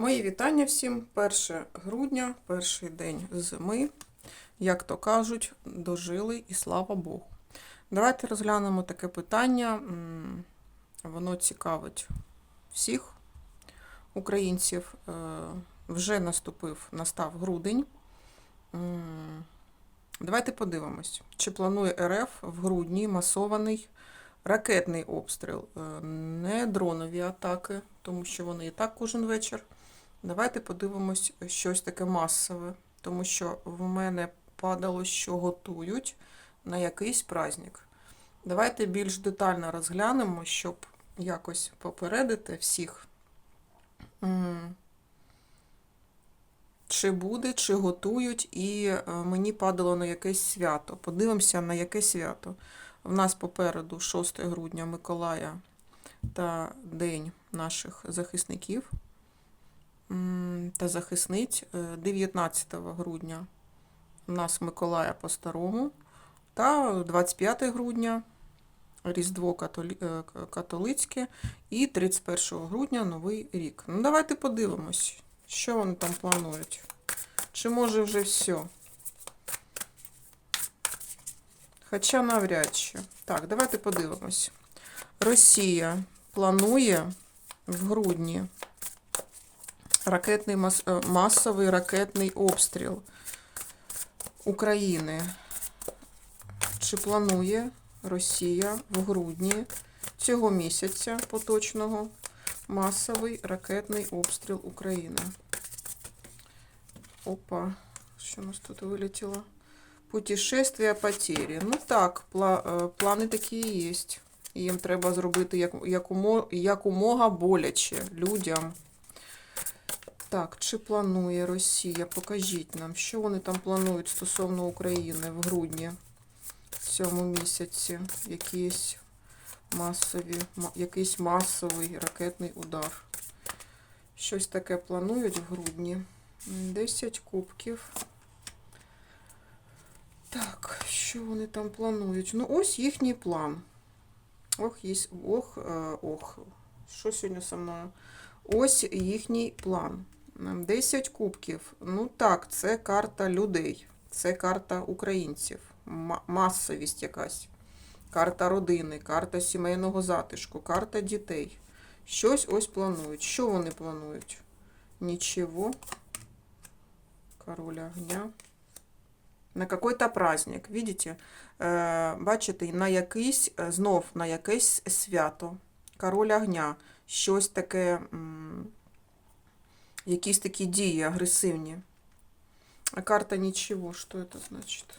Мої вітання всім. 1 грудня, перший день зими. Як то кажуть, дожили і слава Богу. Давайте розглянемо таке питання. Воно цікавить всіх українців. Е, Вже наступив, настав грудень. Давайте подивимось, чи планує РФ в грудні масований ракетний обстріл, Е, не дронові атаки, тому що вони і так кожен вечір. Давайте подивимось щось таке масове, тому що в мене падало, що готують на якийсь праздник. Давайте більш детально розглянемо, щоб якось попередити всіх, чи буде, чи готують, і е, мені падало на якесь свято. Подивимося на яке свято. В нас попереду 6 грудня Миколая та День наших захисників та захисниць. Е, 19 грудня у нас Миколая по-старому, та 25 грудня Різдво католі... е, католицьке і 31 грудня Новий рік. Ну, давайте подивимось, що вони там планують. Чи може вже все? Хоча навряд чи. Так, давайте подивимось. Росія планує в грудні ракетний мас... е, масовий ракетний обстріл України. Чи планує Росія в грудні цього місяця поточного масовий ракетний обстріл України? Опа, що у нас тут вилетіло? Путешествия потері. Ну так, е, плани такі і є. Їм треба зробити якомога боляче людям. Так, чи планує Росія? Покажіть нам, що вони там планують стосовно України в грудні в цьому місяці. Якісь масові, якийсь масовий ракетний удар. Щось таке планують в грудні. 10 кубків. Так, що вони там планують? Ну, ось їхній план. Ох, є, ох, е, ох. Що сьогодні со мною? Ось їхній план. М, 10 кубків. Ну так, це карта людей, це карта українців, ма- масовість якась, карта родини, карта сімейного затишку, карта дітей. Щось ось планують. Що вони планують? Нічого. Король огня. На какой-то праздник, видите? Е, бачите, на якийсь, е, знов на якесь свято. Король огня. Щось таке, якісь такі дії агресивні. А карта нічого. Що це значить?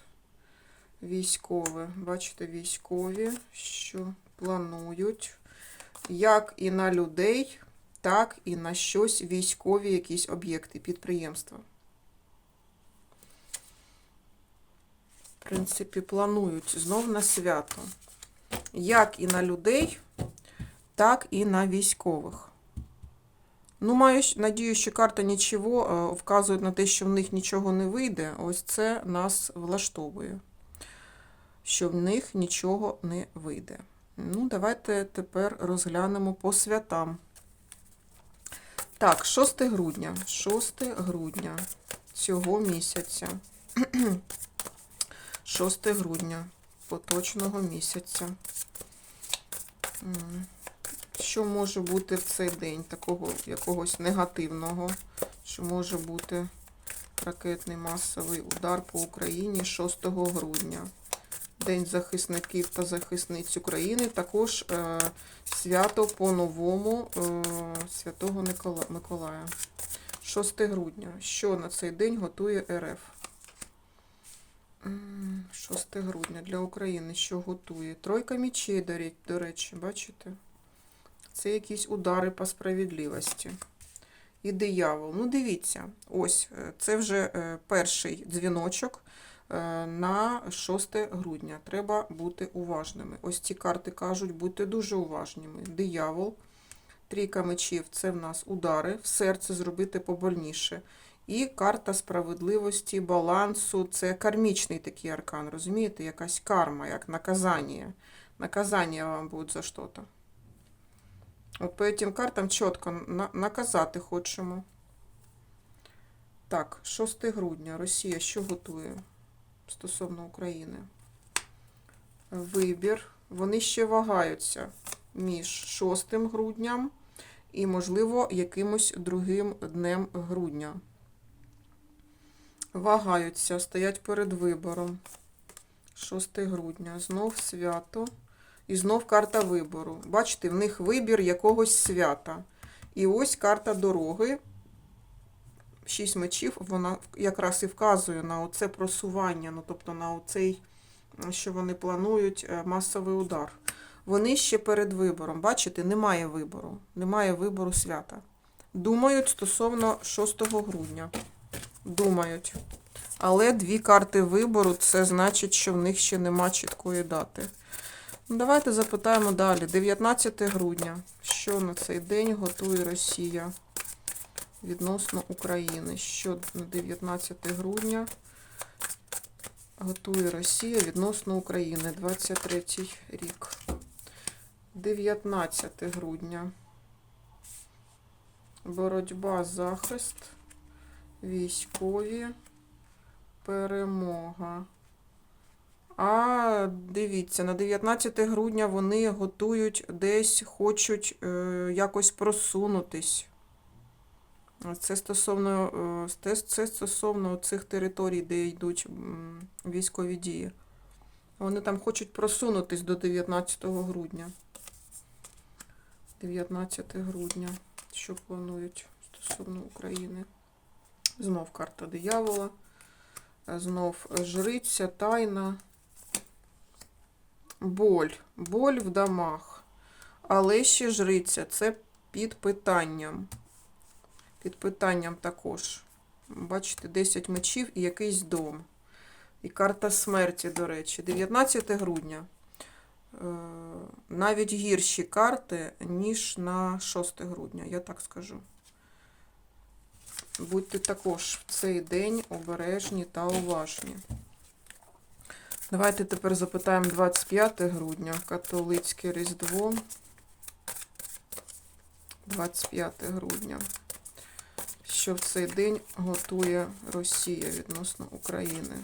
Військові. Бачите, військові, що планують. Як і на людей, так і на щось військові якісь об'єкти, підприємства. В принципі, планують знов на свято. Як і на людей, так і на військових. Ну, маю надію, що карта нічого е, вказує на те, що в них нічого не вийде. Ось це нас влаштовує. Що в них нічого не вийде. Ну, давайте тепер розглянемо по святам. Так, 6 грудня. 6 грудня цього місяця. 6 грудня поточного місяця. Що може бути в цей день такого якогось негативного? Що може бути ракетний масовий удар по Україні 6 грудня? День захисників та захисниць України. Також е, свято по-новому е, Святого Никола- Миколая. 6 грудня. Що на цей день готує РФ? 6 грудня для України що готує? Тройка мічей, до речі, бачите? Це якісь удари по справедливості. І диявол. Ну, дивіться, ось е, це вже е, перший дзвіночок е, на 6 грудня. Треба бути уважними. Ось ці карти кажуть, будьте дуже уважними. Диявол, трійка мечів це в нас удари, в серце зробити побольніше. І карта справедливості, балансу це кармічний такий аркан, розумієте? Якась карма, як наказання. Наказання вам буде за що-то. От по этим картам чітко наказати хочемо. Так, 6 грудня. Росія що готує стосовно України? Вибір. Вони ще вагаються між 6 грудням і, можливо, якимось другим днем грудня. Вагаються, стоять перед вибором. 6 грудня. Знов свято. І знов карта вибору. Бачите, в них вибір якогось свята. І ось карта дороги. Шість мечів, вона якраз і вказує на оце просування, ну тобто на оцей, що вони планують, е, масовий удар. Вони ще перед вибором. Бачите, немає вибору. Немає вибору свята. Думають стосовно 6 грудня. Думають. Але дві карти вибору це значить, що в них ще нема чіткої дати. Давайте запитаємо далі. 19 грудня. Що на цей день готує Росія відносно України? Що на 19 грудня готує Росія відносно України? 23 рік. 19 грудня. Боротьба, захист, військові, перемога. А дивіться, на 19 грудня вони готують десь, хочуть е, якось просунутись. Це стосовно, е, це, стосовно цих територій, де йдуть військові дії. Вони там хочуть просунутись до 19 грудня. 19 грудня. Що планують стосовно України? Знов карта диявола. Знов жриця, тайна. Боль. Боль в домах. Але ще жриця. Це під питанням. Під питанням також. Бачите, 10 мечів і якийсь дом. І карта смерті, до речі. 19 грудня. Е, Навіть гірші карти, ніж на 6 грудня, я так скажу. Будьте також в цей день обережні та уважні. Давайте тепер запитаємо 25 грудня, католицьке Різдво. 25 грудня. Що в цей день готує Росія відносно України?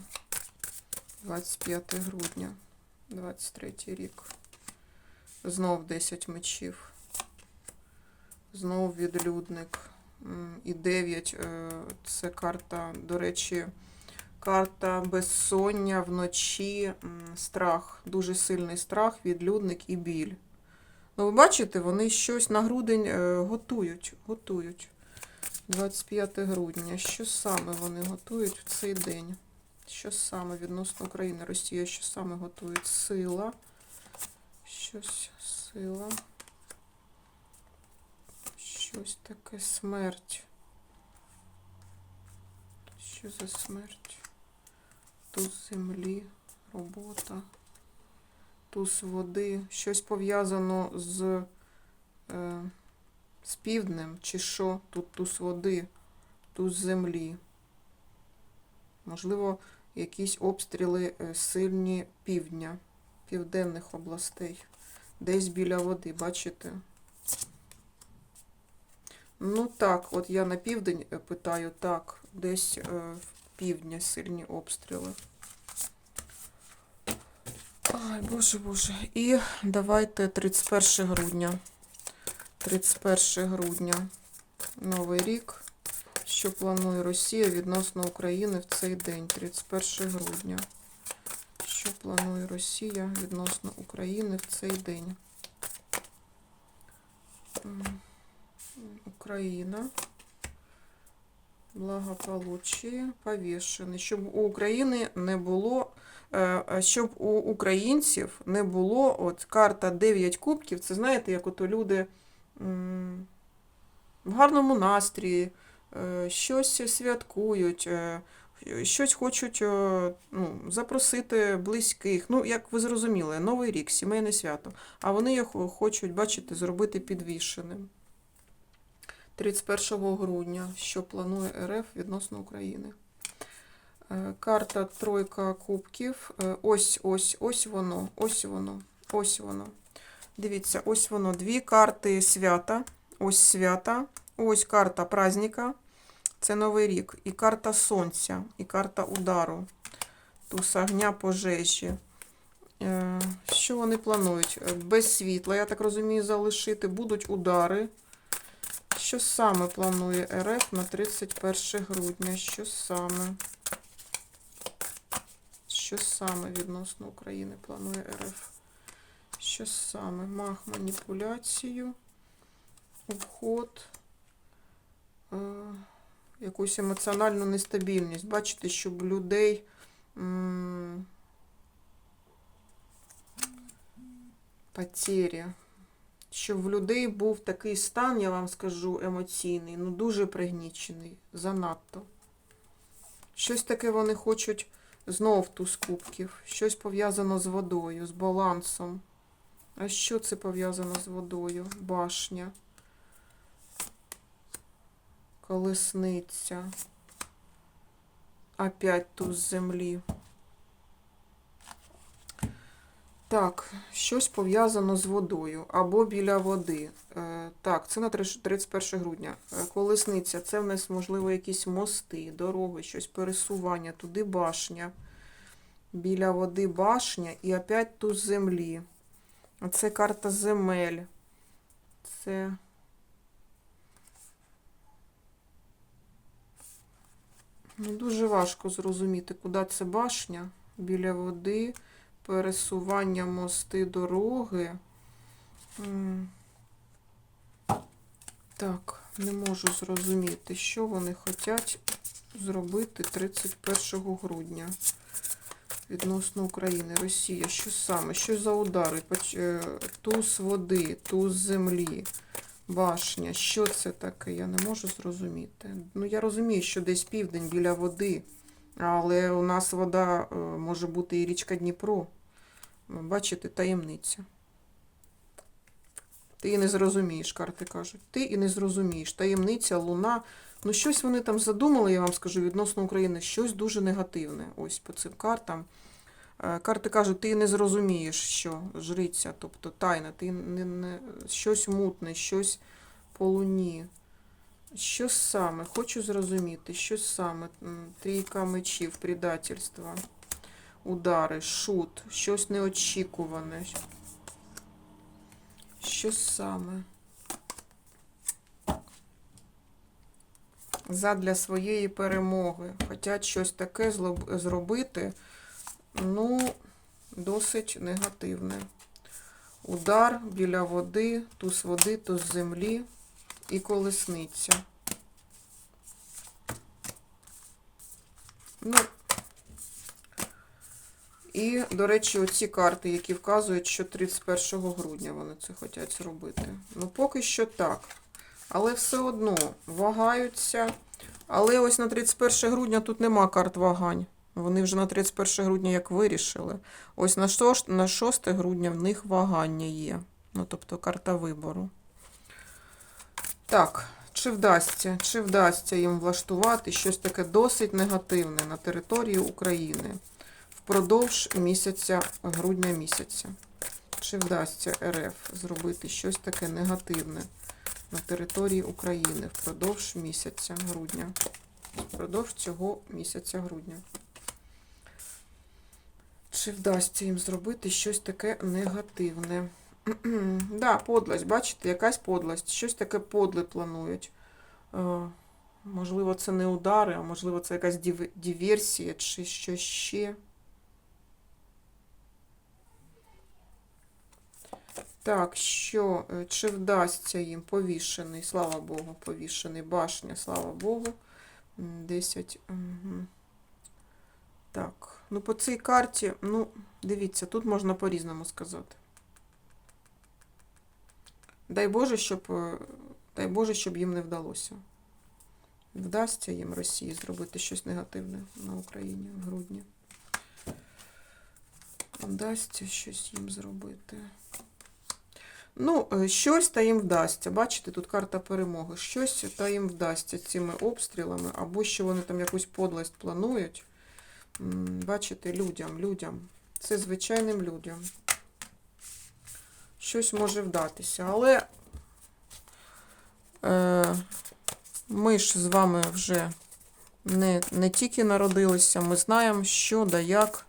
25 грудня, 23 рік. Знов 10 мечів. Знов відлюдник. І 9 е, це карта, до речі, карта безсоння вночі, страх, дуже сильний страх, відлюдник і біль. Ну, ви бачите, вони щось на грудень е, готують. готують. 25 грудня. Що саме вони готують в цей день? Що саме відносно України? Росія, що саме готують? Сила. Щось сила. Щось таке смерть. Що за смерть? Туз землі, робота, туз води. Щось пов'язано з, е, з півднем, чи що? Тут туз води, туз землі. Можливо, якісь обстріли е, сильні півдня, південних областей. Десь біля води, бачите? Ну так, от я на південь е, питаю, так, десь е, в півдня сильні обстріли. Ай, боже, боже. І давайте 31 грудня. 31 грудня. Новий рік. Що планує Росія відносно України в цей день, 31 грудня. Що планує Росія відносно України в цей день? Україна. Благополуччя, повішений. Щоб у України не було, е, е, щоб у українців не було от карта 9 кубків. Це знаєте, як ото люди в гарному настрії, е, щось святкують, щось хочуть ну, запросити близьких. Ну, як ви зрозуміли, Новий рік, сімейне свято. А вони його хочуть, бачите, зробити підвішеним. 31 грудня, що планує РФ відносно України. Е, Карта Тройка Кубків. Е, Ось, ось, ось воно, ось воно, ось воно. Дивіться, ось воно. Дві карти свята. Ось свята. Ось карта праздника. Це Новий рік. І карта сонця, і карта удару. Туз огня пожежі. Е, Що вони планують? Без світла, я так розумію, залишити. Будуть удари. Що саме планує РФ на 31 грудня? Що саме? Що саме відносно України планує РФ? Що саме? Мах маніпуляцію, обход, е, якусь емоціональну нестабільність. Бачите, щоб людей. м, Потері. Щоб в людей був такий стан, я вам скажу, емоційний, ну дуже пригнічений, занадто. Щось таке вони хочуть знов туз кубків, щось пов'язано з водою, з балансом. А що це пов'язано з водою? Башня, колесниця. Опять туз землі. Так, щось пов'язано з водою або біля води. Е, так, це на 31 грудня. Е, колесниця це в нас, можливо, якісь мости, дороги, щось пересування, туди башня. Біля води башня і опять туз землі. Це карта земель. Це. Ну, дуже важко зрозуміти, куди це башня. Біля води, пересування мости, дороги. Так, не можу зрозуміти, що вони хочуть зробити 31 грудня відносно України, Росія. Що саме? Що за удари? Е, Туз води, туз землі, башня. Що це таке? Я не можу зрозуміти. Ну, я розумію, що десь південь біля води, але у нас вода е, може бути і річка Дніпро. Бачите, таємниця. Ти і не зрозумієш, карти кажуть. Ти і не зрозумієш. Таємниця, луна. Ну, щось вони там задумали, я вам скажу, відносно України, щось дуже негативне. Ось по цим картам. Е, Карти кажуть, ти не зрозумієш, що жриця, тобто тайна, ти не, не, щось мутне, щось по луні. Що саме? Хочу зрозуміти, що саме? Трійка мечів, предательство, удари, шут, щось неочікуване. Що саме? Задля своєї перемоги. Хотять щось таке зробити, ну, досить негативне. Удар біля води, туз води, туз землі і колесниця. Ну, і, до речі, оці карти, які вказують, що 31 грудня вони це хочуть зробити. Ну, поки що так. Але все одно вагаються. Але ось на 31 грудня тут нема карт вагань. Вони вже на 31 грудня як вирішили. Ось на 6, на 6 грудня в них вагання є. Ну, тобто карта вибору. Так, чи вдасться, чи вдасться їм влаштувати щось таке досить негативне на території України впродовж місяця, грудня місяця. Чи вдасться РФ зробити щось таке негативне на території України впродовж місяця грудня? Впродовж цього місяця грудня. Чи вдасться їм зробити щось таке негативне? да, подлость, бачите, якась подлость. Щось таке подле планують. Е, можливо, це не удари, а можливо, це якась диверсія чи щось ще. Так, що, е, чи вдасться їм повішений, слава Богу, повішений, башня, слава Богу. 10. Угу. Так, ну по цій карті, ну, дивіться, тут можна по-різному сказати. Дай Боже, щоб, е, дай Боже, щоб їм не вдалося. Вдасться їм Росії зробити щось негативне на Україні в грудні. Вдасться щось їм зробити. Ну, е, щось та їм вдасться. Бачите, тут карта перемоги. Щось та їм вдасться цими обстрілами, або що вони там якусь подлость планують. Бачите, людям, людям. Це звичайним людям. Щось може вдатися. Але е, Ми ж з вами вже не, не тільки народилися, ми знаємо, що да як.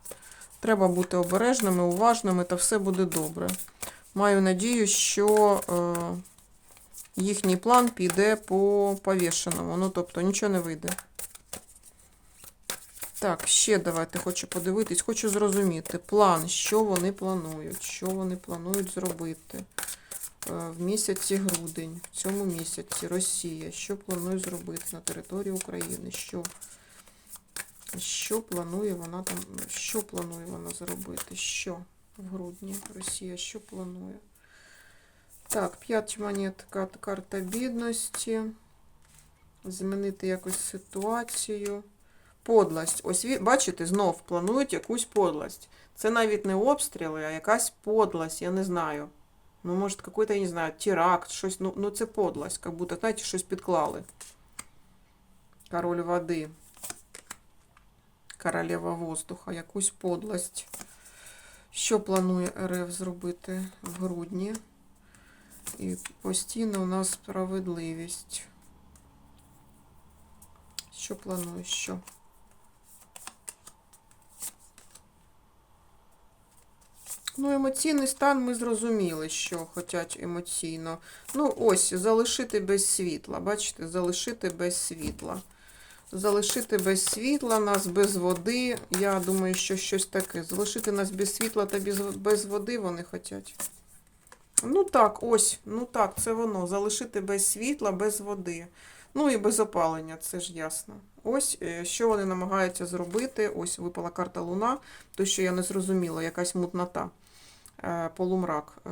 Треба бути обережними, уважними, та все буде добре. Маю надію, що е, їхній план піде по повішеному. Ну, тобто нічого не вийде. Так, ще давайте хочу подивитись, хочу зрозуміти план, що вони планують, що вони планують зробити е, в місяці грудень, в цьому місяці. Росія, що планує зробити на території України, що, що планує вона там, що планує вона зробити, що в грудні Росія, що планує. Так, 5 монет, карта бідності. Змінити якусь ситуацію. Подлость. Ось бачите, знов планують якусь подлость. Це навіть не обстріли, а якась подлость, я не знаю. Ну, може, какой-то, я не знаю, теракт, щось, ну, ну це подлость, як будто, знаєте, щось підклали. Король води. Королева воздуха, якусь подлость. Що планує РФ зробити в грудні? І постійно у нас справедливість. Що планує? Що? Ну, емоційний стан ми зрозуміли, що хочуть емоційно. Ну, ось, залишити без світла. Бачите, залишити без світла. Залишити без світла, нас без води. Я думаю, що щось таке. Залишити нас без світла та без, води вони хочуть. Ну так, ось, ну так, це воно. Залишити без світла, без води. Ну і без опалення, це ж ясно. Ось е, що вони намагаються зробити. Ось випала карта Луна, то що я не зрозуміла, якась мутнота. Е, Полумрак. Е,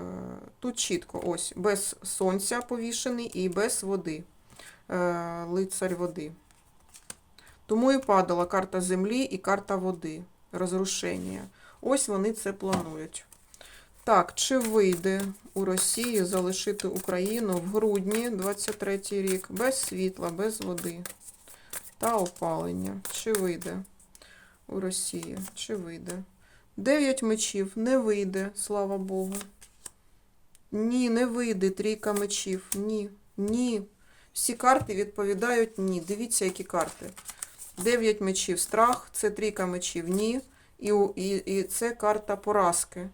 Тут чітко, ось, без сонця повішений і без води. Лицарь води. Тому і падала карта землі і карта води. Розрушення. Ось вони це планують. Так, чи вийде у Росії залишити Україну в грудні 23 рік без світла, без води та опалення? Чи вийде у Росії? Чи вийде? Дев'ять мечів не вийде, слава Богу. Ні, не вийде трійка мечів. Ні. Ні. Всі карти відповідають ні. Дивіться, які карти. Дев'ять мечів страх, це трійка мечів ні. І, і, і це карта поразки.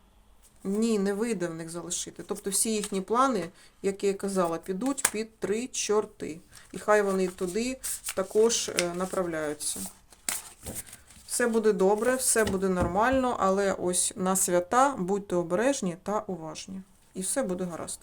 Ні, не вийде в них залишити. Тобто всі їхні плани, як я казала, підуть під три чорти. І хай вони туди також е, направляються. Все буде добре, все буде нормально, але ось на свята будьте обережні та уважні. І все буде гаразд.